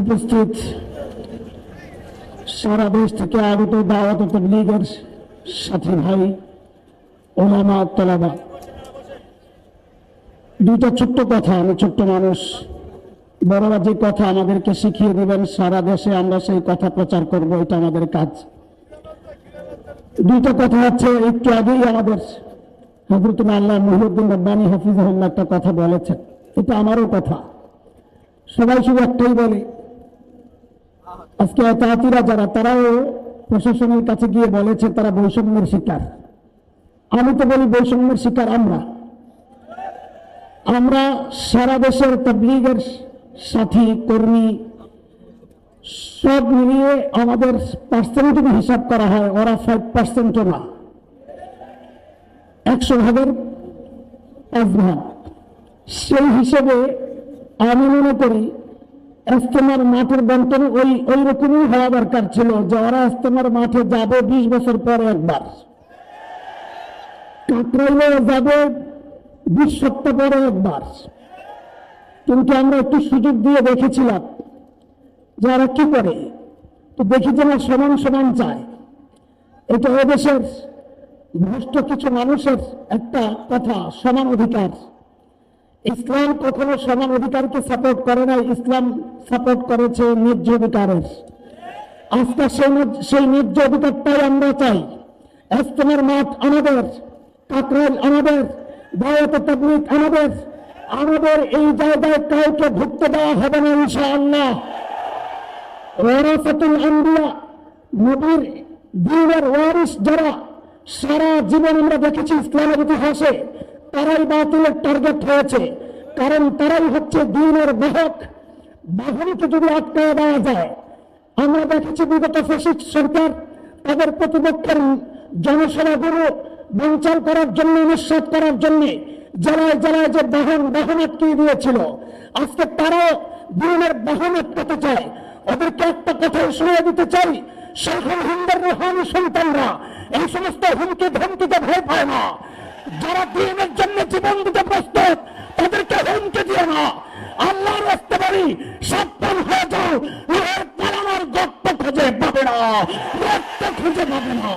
উপস্থিত সারা দেশ থেকে আগত দাওয়াত লীগের সাথী ভাই, ওলামা তলাবা। দুইটা ছোট্ট কথা, আমি ছোট্ট মানুষ। বড়রা যে কথা আমাদেরকে শিখিয়ে দেবেন, সারা দেশে আমরা সেই কথা প্রচার করব, এটা আমাদের কাজ। দুইটা কথা হচ্ছে, একটু আগেই আমাদের হজরতুল আল্লাহ মহিউদ্দিন রব্বানী হাফিজুল্লাহ একটা কথা বলেছেন। এটা আমারও কথা। সবাই শুধু একটাই বলে আজকে তাঁতিরা যারা, তারাও প্রশাসনের কাছে গিয়ে বলেছে তারা বৈষম্যের শিকার। আমি তো বলি বৈষম্যের শিকার আমরা। আমরা সারা দেশের তবলিগের সাথী, কর্মী, সব মিলিয়ে আমাদের পার্সেন্ট হিসাব করা হয়, ওরা ফাইভ পার্সেন্টও না। একশো ভাগের পাঁচ ভাগ সেই হিসেবে আমি মনে করি ইস্তেমার মাঠের বন্টন ওই ওই রকমই হওয়া দরকার ছিল। যে ওরা ইস্তেমার মাঠে যাবে বিশ বছর পর একবার। কাকরাইলে যাবে বিশ সপ্তাহ পরে একবার। কিন্তু আমরা একটু সুযোগ দিয়ে দেখেছিলাম যে ওরা কি করে। তো দেখি যে না সমান সমান চায়। এটা এদেশের ভ্রষ্ট কিছু মানুষের একটা কথা, সমান অধিকার। ইসলাম কখনো সমান অধিকারকে সাপোর্ট করে না, ইসলাম সাপোর্ট করেছে ন্যায্য অধিকারের। আজকে সেই সেই ন্যায্য অধিকারটাই আমরা চাই। ইস্তেমার মাঠ আমাদের কাকরাইল আমাদের, দাওয়াতে তাবলিগ আমাদের। আমাদের এই জায়গায় কাউকে ঢুকতে দেওয়া হবে না, ইনশাআল্লাহ। ওয়ারাসাতুল আম্বিয়া নবীর দিনের ওয়ারিস যারা সারা জীবন আমরা দেখেছি ইসলামের ইতিহাসে তারাই বাতিলের টার্গেট হয়েছে। কারণ তারাই হচ্ছে দিনের বাহক। বাহনকে যদি আটকায় দেওয়া যায়, আমরা দেখেছি বিগত ফেসিস্ট সরকার তাদের প্রতিপক্ষের জনসভাগুলো বঞ্চন করার জন্য নিঃশ্বাস করার জন্য জেলায় জেলায় যে বাহন বাহন আটকিয়ে দিয়েছিল, আজকে তারাও দিনের বাহন আটকাতে চায়। ওদেরকে একটা কথাই শুনে দিতে চাই সকল হিন্দের রোহানি সন্তানরা, এই সমস্ত হুমকি ধমকিতে ভয় পায় না। যারা দিনের জন্য জীবন দিতে প্রস্তুত, তাদেরকে হুমকে দিও না। আল্লাহর আসতে পারি সাবধান হয়ে যাও। লোহের পালানোর গর্ত খুঁজে পাবে না। গর্ত খুঁজে পাবে না।